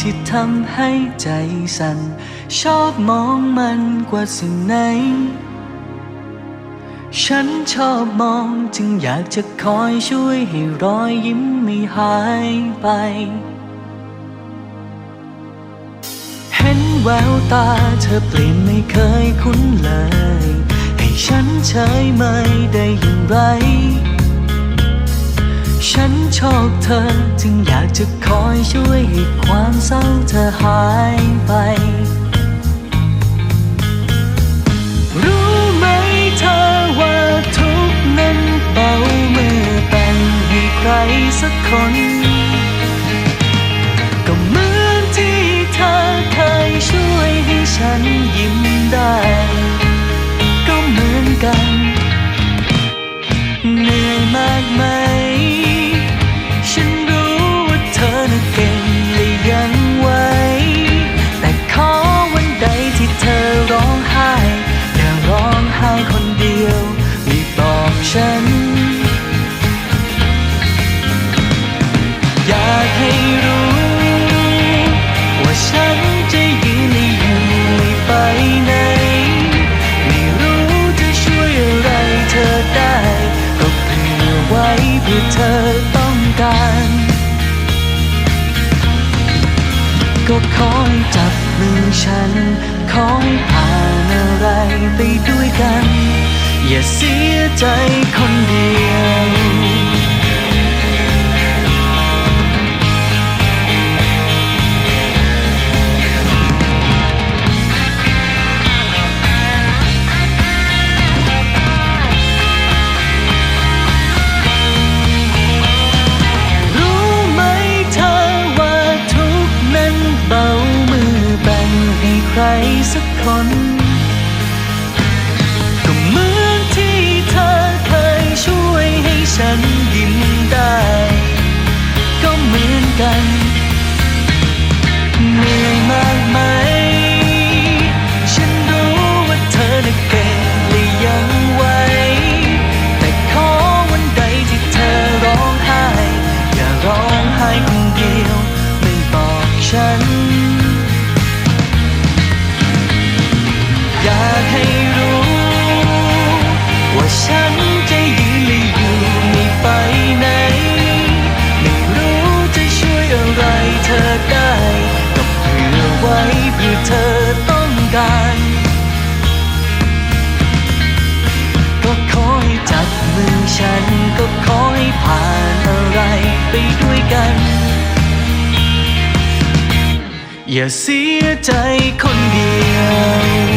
ที่ทำให้ใจสั่นชอบมองมันกว่าสิ่งไหน ฉันชอบมองจึงอยากจะคอยช่วยให้รอยยิ้มไม่หายไป เห็นแววตาเธอเปลี่ยนไม่เคยคุ้นเลย ให้ฉันเฉยไม่ได้อย่างไร ฉันชอบเธอ จึงอยากจะคอยช่วยให้ความเศร้าเธอหายไป ก็คอยจับมือฉัน คอยผ่านอะไรไปด้วยกัน อย่าเสียใจคนเดียว กันเหนื่อยมากไหม ฉันรู้ว่าเธอน่ะเก่งและยังไหวแต่ขอวันใดที่เธอร้องไห้ อย่าร้องไห้คนเดียว ไม่บอกฉัน อยากให้รู้ ว่าฉัน อย่าเสียใจคนเดียว